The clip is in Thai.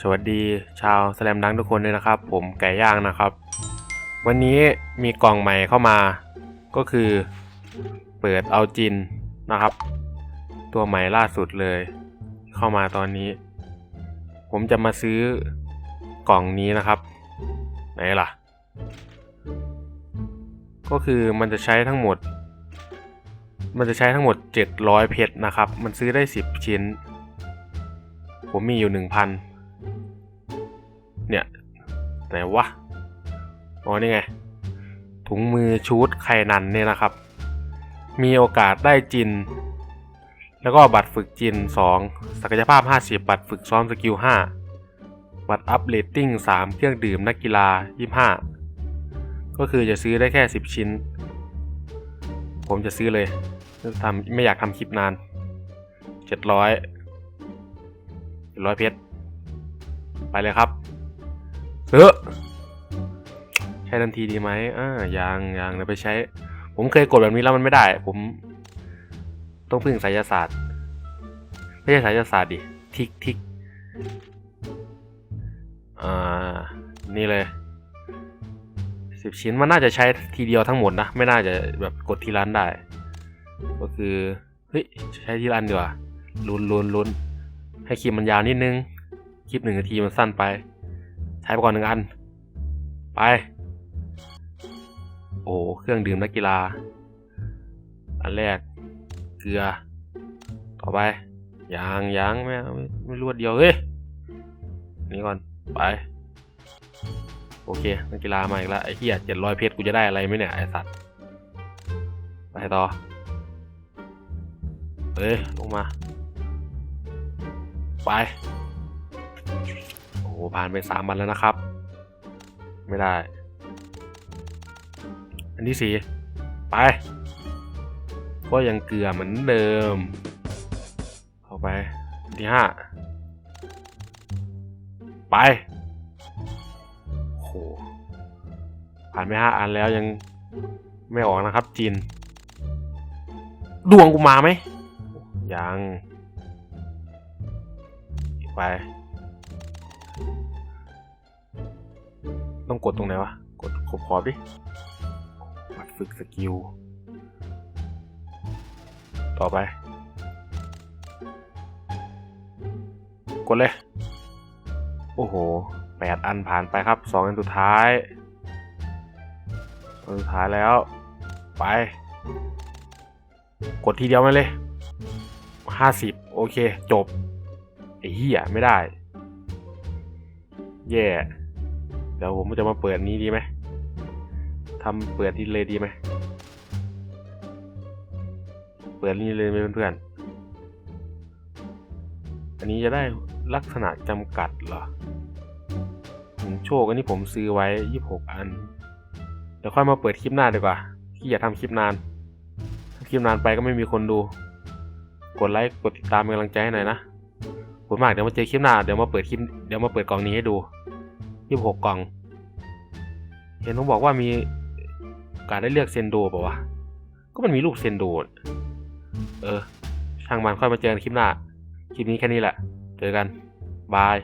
สวัสดีชาวแสลมดังทุกคนเลยนะครับ ผมไก่ย่างนะครับ วันนี้มีกล่องใหม่เข้ามาก็คือเปิดเอาจินนะครับ ตัวใหม่ล่าสุดเลย เข้ามาตอนนี้ ผมจะมาซื้อกล่องนี้นะครับ ไหนล่ะ ก็คือมันจะใช้ทั้งหมด มันจะใช้ทั้งหมด 700 เพชรนะครับ มันซื้อได้ 10 ชิ้น ผมมีอยู่ 1,000 เนี่ยไหนวะอ๋อนี่ไง ถุงมือชูดไข่นันเนี่ยนะครับ มีโอกาสได้จิน แล้วก็บัตรฝึกจิน 2 ศักยภาพ 50 บัตรฝึกซ้อมสกิล 5 บัตรอัพเรตติ้ง 3 เครื่องดื่มนักกีฬา 25 ก็คือจะซื้อได้แค่ 10 ชิ้น ผมจะซื้อเลยทำไม่อยากทำคลิปนาน 700 700 เพชรไปเลยครับ เออใช้ทันทีดีไหมอ่ายังยังเดี๋ยวไปใช้ ผมเคยกดแบบนี้แล้วมันไม่ได้ ผม ต้องพึ่งไสยศาสตร์ ไม่ใช่ไสยศาสตร์ดิ ทิกทิกอ่า นี่เลยสิบชิ้นมันน่าจะใช้ทีเดียวทั้งหมดนะ ไม่น่าจะแบบกดทีละอันได้ ก็คือเฮ้ยใช้ทีละอันดีกว่าลุนลุนลุนให้คลิปมันยาวนิดนึง คลิปหนึ่งนาทีมันสั้นไป ใช้ไปก่อนหนึ่งอัน ไป โอ้เครื่องดื่มนักกีฬา อันแรก เกลือ ต่อไปยางยางไม่ไม่ไมรวดเดียว เฮ้ย นี่ก่อน ไป โอเค นักกีฬามาอีกแล้วไอ้เหี้ยเจ็ดร้อยเพชรกูจะได้อะไรไหมเนี่ย ไอ้สัตว์ ไปต่อ เฮ้ย ลงมา ไป ผ่านไปสามวันแล้วนะครับ ไม่ได้ อันที่สี่ไป ก็ยังเกลือเหมือนเดิม เข้าไป ที่ห้าไปโอ้โหผ่านไปห้าอันแล้วยังไม่ออกนะครับจีน ดวงกูมาไหมยัง ไป ต้องกดตรงไหนวะ กดขอบขอบดิบัตรฝึกสกิล ต่อไป กดเลย โอ้โหแปดอันผ่านไปครับสองอันสุดท้ายอันสุดท้ายแล้ว ไป กดทีเดียวมาเลยห้าสิบโอเค จบไอ้เหี้ยไม่ได้ แย่เดี๋ยวผมจะมาเปิดนี้ดีไหมทำเปิดนี้เลยดีไหมเปิดนี้เลยไหมเพื่อนๆอันนี้จะได้ลักษณะจำกัดเหรอหืมโชคอันนี้ผมซื้อไว้ยี่หกอัน เดี๋ยวค่อยมาเปิดคลิปหน้าดีกว่าที่อย่าทำคลิปนานถ้าคลิปนานไปก็ไม่มีคนดู กดไลค์กดติดตามเป็นกำลังใจให้หน่อยนะขอบคุณมากเดี๋ยวมาเจอคลิปหน้าเดี๋ยวมาเปิดคลิปเดี๋ยวมาเปิดกล่องนี้ให้ดู ยี่หกกล่อง เห็นผมบอกว่ามีการได้เลือกเซนโดป่าวะ ก็มันมีรูปเซนโด เออ ช่างมันค่อยมาเจอกันคลิปหน้า คลิปนี้แค่นี้แหละ เจอกัน บาย